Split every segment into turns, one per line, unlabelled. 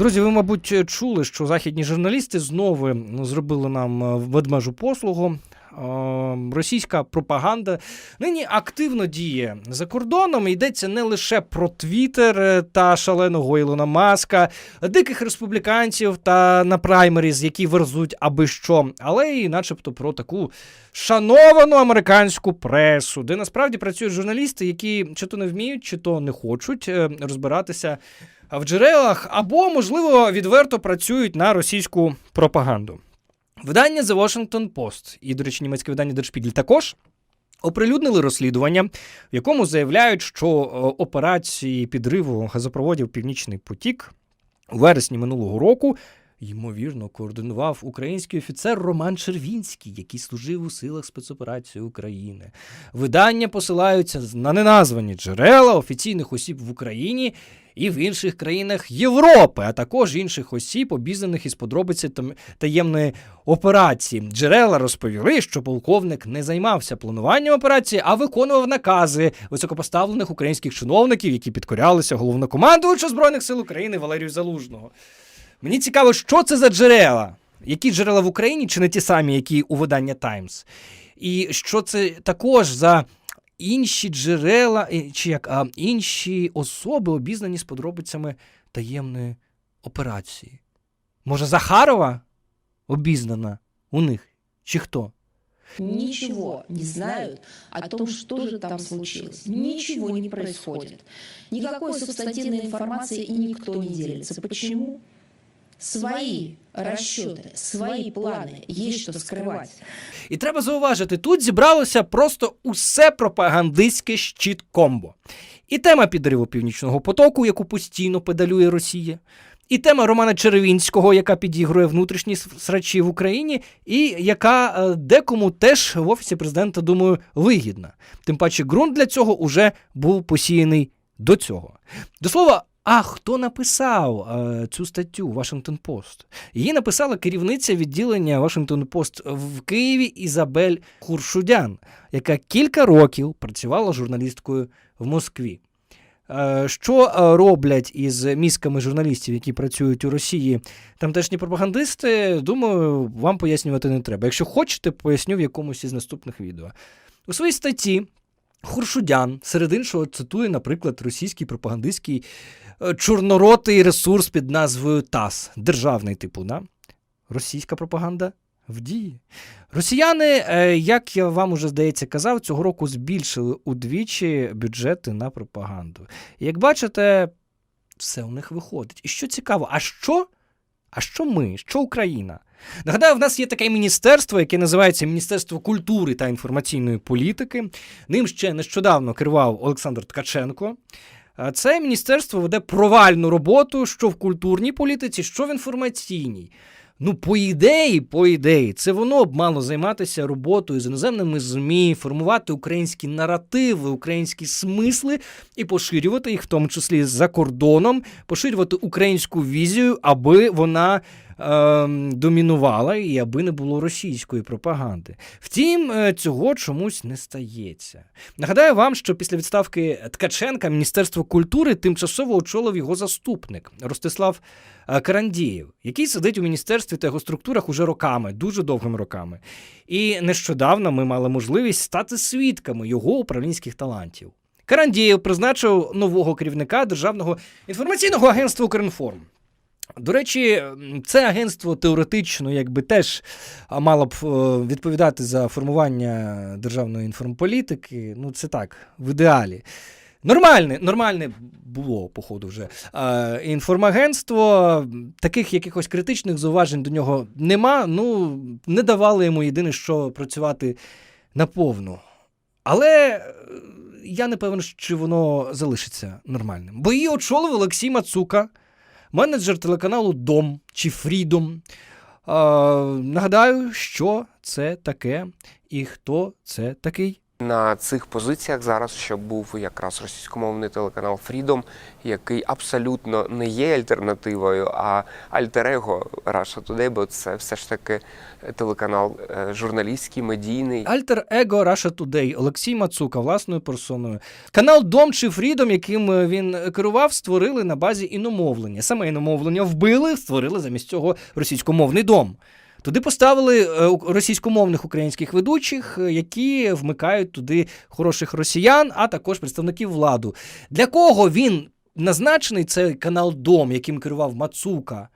Друзі, ви, мабуть, чули, що західні журналісти знову ну, зробили нам е, ведмежу послугу. Е, Російська пропаганда нині активно діє за кордоном. Йдеться не лише про Твіттер е, та шаленого Ілона Маска, диких республіканців та на праймеріз, які верзуть аби що, але й, начебто, про таку шановану американську пресу, де насправді працюють журналісти, які чи то не вміють, чи то не хочуть розбиратися в джерелах, або, можливо, відверто працюють на російську пропаганду. Видання The Washington Post і, до речі, німецьке видання Der також оприлюднили розслідування, в якому заявляють, що е, операції підриву газопроводів Північний потік у вересні минулого року. Ймовірно, координував український офіцер Роман Червінський, який служив у силах спецоперації України. Видання посилаються на неназвані джерела офіційних осіб в Україні і в інших країнах Європи, а також інших осіб, обізнаних із подробиці таємної операції. Джерела розповіли, що полковник не займався плануванням операції, а виконував накази високопоставлених українських чиновників, які підкорялися головнокомандувачу Збройних сил України Валерію Залужного. Мені цікаво, що це за джерела? Які джерела в Україні, чи не ті самі, які у видання Times? І що це також за інші джерела, чи як а, інші особи, обізнані з подробицями таємної операції? Може, Захарова обізнана у них? Чи хто?
ничего не знают о том, что же там случилось. Ничего не происходит. Никакой субстантивной информации и никто не делится. Почему? Свои расчеты, свои планы, есть что скрывать.
І треба зауважити, тут зібралося просто усе пропагандистське щит комбо. І тема підриву Північного потоку, яку постійно педалює Росія, і тема Романа Черевінського, яка підігрує внутрішні с- срачі в Україні, і яка е, декому теж в офісі президента, думаю, вигідна. Тим паче, ґрунт для цього уже був посіяний до цього. До слова. а хто написав е, цю статтю Washington Post? Її написала керівниця відділення Washington Post в Києві Ізабель Хуршудян, яка кілька років працювала журналісткою в Москві. Е, Що е, роблять із мізками журналістів, які працюють у Росії тамтешні пропагандисти, думаю, вам пояснювати не треба. Якщо хочете, поясню в якомусь із наступних відео. У своїй статті Хуршудян серед іншого цитує, наприклад, російський пропагандистський е, чорноротий ресурс під назвою ТАСС, державний типу, да? російська пропаганда в дії. Росіяни, е, як я вам уже здається казав, цього року збільшили удвічі бюджети на пропаганду. Як бачите, все у них виходить. І що цікаво, а що? А що ми? Що Україна? Нагадаю, в нас є таке міністерство, яке називається Міністерство культури та інформаційної політики. Ним ще нещодавно керував Олександр Ткаченко. Це міністерство веде провальну роботу що в культурній політиці, що в інформаційній. Ну, по ідеї, по ідеї, це воно б мало займатися роботою з іноземними ЗМІ, формувати українські наративи, українські смисли і поширювати їх, в тому числі за кордоном, поширювати українську візію, аби вона домінувала і аби не було російської пропаганди. Втім, е, цього чомусь не стається. Нагадаю вам, що після відставки Ткаченка Міністерство культури тимчасово очолив його заступник Ростислав е, Карандієв, який сидить у міністерстві та його структурах уже роками, дуже довгими роками. І нещодавно ми мали можливість стати свідками його управлінських талантів. Карандієв призначив нового керівника Державного інформаційного агентства Укрінформ. До речі, це агентство теоретично якби теж мало б е, відповідати за формування державної інформполітики. Ну, це так, в ідеалі. Нормальне, нормальне було, походу, вже. Е, інформагентство, таких якихось критичних зауважень до нього нема. Ну, не давали йому єдине, що працювати наповну. Але е, я не певен, чи воно залишиться нормальним. Бо її очолив Олексій Мацука, менеджер телеканалу Дом чи Фрідом. Нагадаю, що це таке і хто це такий.
На цих позиціях зараз ще був якраз російськомовний телеканал Freedom, який абсолютно не є альтернативою, а альтер-его Russia Today, бо це все ж таки телеканал е, журналістський, медійний.
Альтер Его Russia Today Олексій Мацука власною персоною. Канал Дом чи Фрідом, яким е, він керував, створили на базі іномовлення. Саме іномовлення вбили, створили замість цього російськомовний дом. Туди поставили е, російськомовних українських ведучих, е, які вмикають туди хороших росіян, а також представників владу. Для кого він назначений цей канал Дом, яким керував Мацука,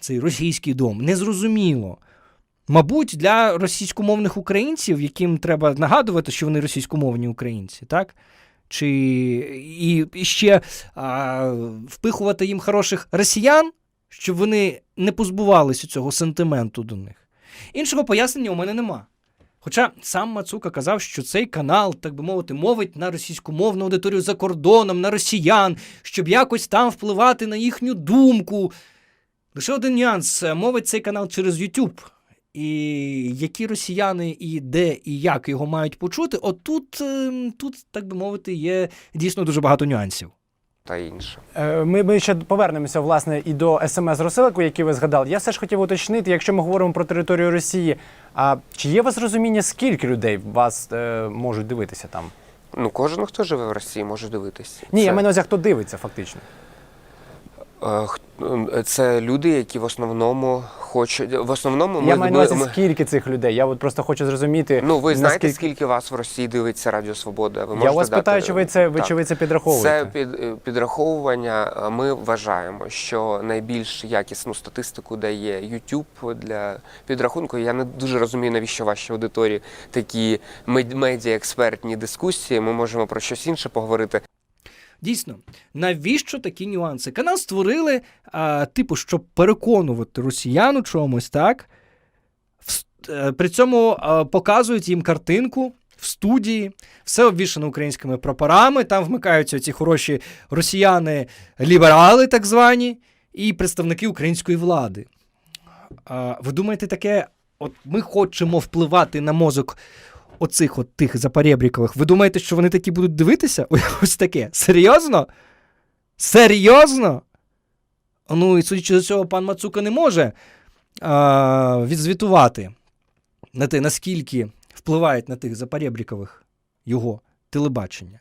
цей російський дом, незрозуміло. Мабуть, для російськомовних українців, яким треба нагадувати, що вони російськомовні українці, так? Чи і, ще а, впихувати їм хороших росіян, щоб вони не позбувалися цього сентименту до них. Іншого пояснення у мене нема. Хоча сам Мацука казав, що цей канал, так би мовити, мовить на російськомовну аудиторію за кордоном, на росіян, щоб якось там впливати на їхню думку. Лише один нюанс: мовить цей канал через YouTube. І які росіяни і де і як його мають почути, отут, ем, тут, так би мовити, є дійсно дуже багато нюансів.
Та інше.
Е, Ми, ми ще повернемося власне і до смс-розсилку, який ви згадали. Я все ж хотів уточнити, якщо ми говоримо про територію Росії, а чи є у вас розуміння, скільки людей вас е, можуть дивитися там?
Ну, кожен, хто живе в Росії, може дивитися.
Ні,
Це-
я маю на увазі, хто дивиться фактично.
Е, Це люди, які в основному хочуть. В основному ми,
я маю на увазі,
ми-
скільки цих людей. Я от просто хочу зрозуміти.
Ну, ви знаєте,
наскільки...
скільки вас в Росії дивиться Радіо Свобода? Ви
Я вас
дати...
питаю, чи ви це, ви, чи ви це підраховуєте?
Це під, е, підраховування. Е, Ми вважаємо, що найбільш якісну статистику дає YouTube для підрахунку. Я не дуже розумію, навіщо вашій аудиторії такі мед- медіа-експертні дискусії. Ми можемо про щось інше поговорити.
Дійсно, навіщо такі нюанси? Канал створили, а, типу, щоб переконувати росіян у чомусь, так? В- е, При цьому а, показують їм картинку в студії, все обвішано українськими прапорами. Там вмикаються ці хороші росіяни-ліберали, так звані, і представники української влади. А, ви думаєте, таке, от ми хочемо впливати на мозок оцих от тих запарєбрікових, ви думаєте, що вони такі будуть дивитися? Ось таке. Серйозно? Серйозно? Ну, і судячи з цього, пан Мацука не може а, відзвітувати на те, наскільки впливають на тих запарєбрікових його телебачення.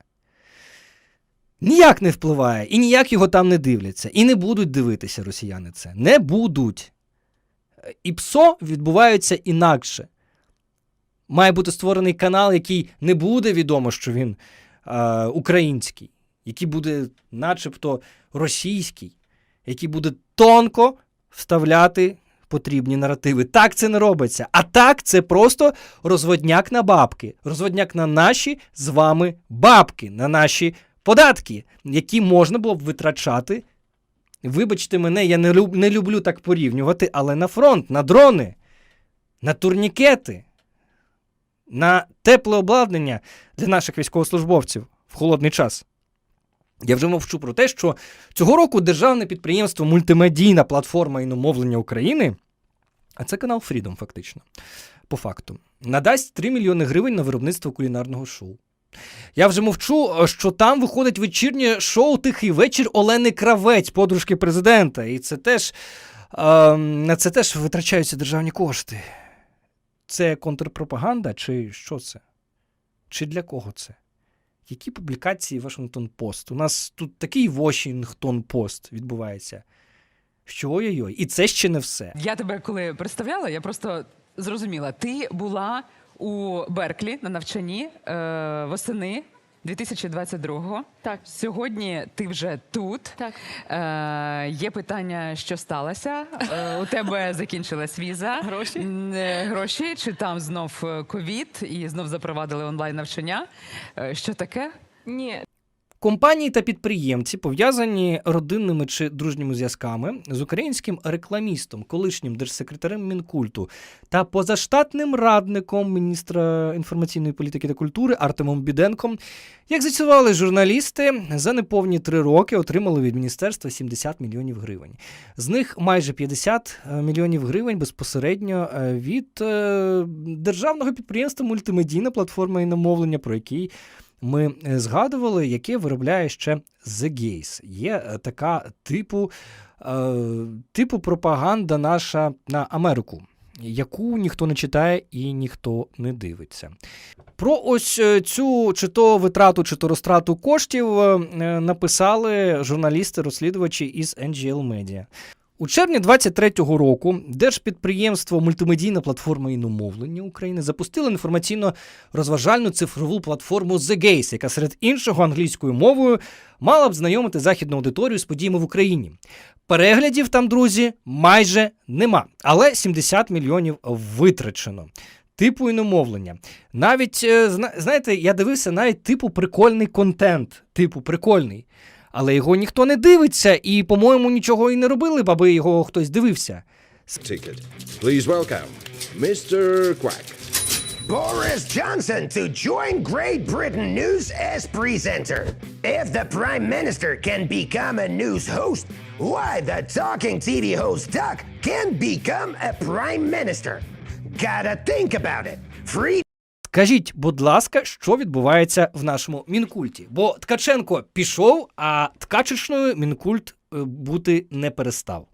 Ніяк не впливає, і ніяк його там не дивляться. І не будуть дивитися росіяни це. Не будуть. І ПСО відбуваються інакше має бути створений канал, який не буде відомо, що він е, український, який буде начебто російський, який буде тонко вставляти потрібні наративи. Так це не робиться. А так це просто розводняк на бабки, розводняк на наші з вами бабки, на наші податки, які можна було б витрачати. Вибачте мене, я не, люб, не люблю так порівнювати, але на фронт, на дрони, на турнікети на тепле обладнання для наших військовослужбовців в холодний час. Я вже мовчу про те, що цього року державне підприємство Мультимедійна платформа іномовлення України, а це канал Freedom, фактично, по факту, надасть 3 мільйони гривень на виробництво кулінарного шоу. Я вже мовчу, що там виходить вечірнє шоу Тихий вечір Олени Кравець, подружки президента. І це теж, е, це теж витрачаються державні кошти. Це контрпропаганда, чи що це? Чи для кого це? Які публікації Вашингтон Пост? У нас тут такий Вашингтон Пост відбувається. Що ой-ой-ой. І це ще не все.
Я тебе коли представляла, я просто зрозуміла. Ти була у Берклі на навчанні е, восени 2022-го.
Так.
Сьогодні ти вже тут.
Так.
Е, є питання, що сталося. Е, у тебе закінчилась віза.
Гроші?
Е, Гроші, чи там знов е, ковід і знов запровадили онлайн навчання. Е, що таке?
Ні,
Компанії та підприємці пов'язані родинними чи дружніми зв'язками з українським рекламістом, колишнім держсекретарем Мінкульту та позаштатним радником міністра інформаційної політики та культури Артемом Біденком, як з'ясували журналісти, за неповні три роки отримали від міністерства 70 мільйонів гривень. З них майже 50 мільйонів гривень безпосередньо е, від е, державного підприємства мультимедійна платформа іномовлення, про який ми е, згадували, яке виробляє ще The Gaze. Є е, така типу, е, типу пропаганда наша на Америку, яку ніхто не читає і ніхто не дивиться. Про ось цю чи то витрату, чи то розтрату коштів написали журналісти-розслідувачі із NGL Media. У червні 23-го року Держпідприємство Мультимедійна платформа іномовлення України запустило інформаційно-розважальну цифрову платформу The Gaze, яка серед іншого англійською мовою мала б знайомити західну аудиторію з подіями в Україні. Переглядів там, друзі, майже нема, але 70 мільйонів витрачено. Типу іномовлення. Навіть, е, знаєте, я дивився навіть типу прикольний контент, типу прикольний. Але його ніхто не дивиться, і, по-моєму, нічого і не робили, аби його хтось дивився.
ticket. Please welcome Mr. Quack.
Boris Johnson to join Great Britain news as presenter. If the Prime Minister can become a news host, why the talking TV host Duck can become a Prime Minister? Gotta think about it. Free
Скажіть, будь ласка, що відбувається в нашому мінкульті? Бо Ткаченко пішов, а ткачечною мінкульт е, бути не перестав.